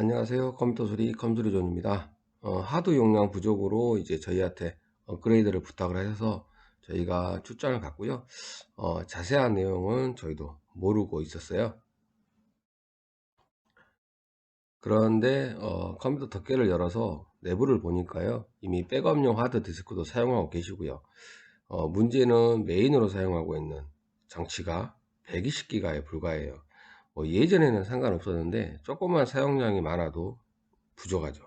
안녕하세요. 컴퓨터 소리 컴소리 존입니다. 어, 하드 용량 부족으로 이제 저희한테 업그레이드를 부탁을 하셔서 저희가 출장을 갔고요. 어, 자세한 내용은 저희도 모르고 있었어요. 그런데 어, 컴퓨터 덮개를 열어서 내부를 보니까요. 이미 백업용 하드 디스크도 사용하고 계시고요. 어, 문제는 메인으로 사용하고 있는 장치가 120기가에 불과해요. 뭐 예전에는 상관없었는데 조금만 사용량이 많아도 부족하죠.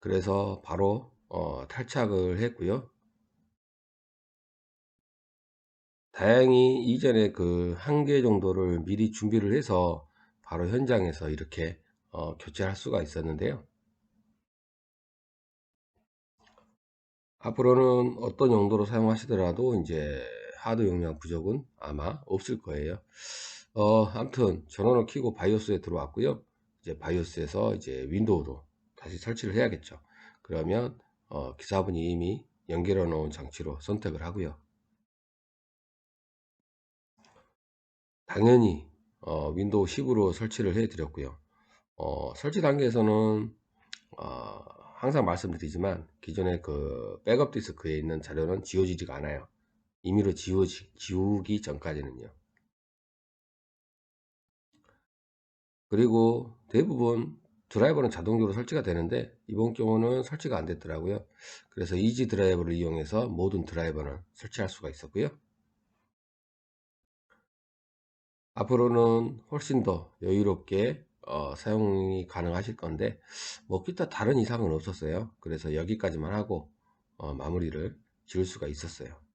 그래서 바로 어, 탈착을 했고요. 다행히 이전에 그 한 개 정도를 미리 준비를 해서 바로 현장에서 이렇게 어, 교체할 수가 있었는데요. 앞으로는 어떤 용도로 사용하시더라도 이제 하드 용량 부족은 아마 없을 거예요. 어, 아무튼 전원을 켜고 바이오스에 들어왔고요. 이제 바이오스에서 이제 윈도우도 다시 설치를 해야겠죠. 그러면 어, 기사분이 이미 연결해 놓은 장치로 선택을 하고요. 당연히 어, 윈도우 10으로 설치를 해 드렸고요. 어, 설치 단계에서는 어, 항상 말씀드리지만 기존의 그 백업 디스크에 있는 자료는 지워지지가 않아요. 임의로 지우지, 지우기 전까지는요. 그리고 대부분 드라이버는 자동적으로 설치가 되는데 이번 경우는 설치가 안 됐더라고요. 그래서 이지 드라이버를 이용해서 모든 드라이버를 설치할 수가 있었고요. 앞으로는 훨씬 더 여유롭게 어, 사용이 가능하실 건데 뭐 기타 다른 이상은 없었어요. 그래서 여기까지만 하고 어, 마무리를 지을 수가 있었어요.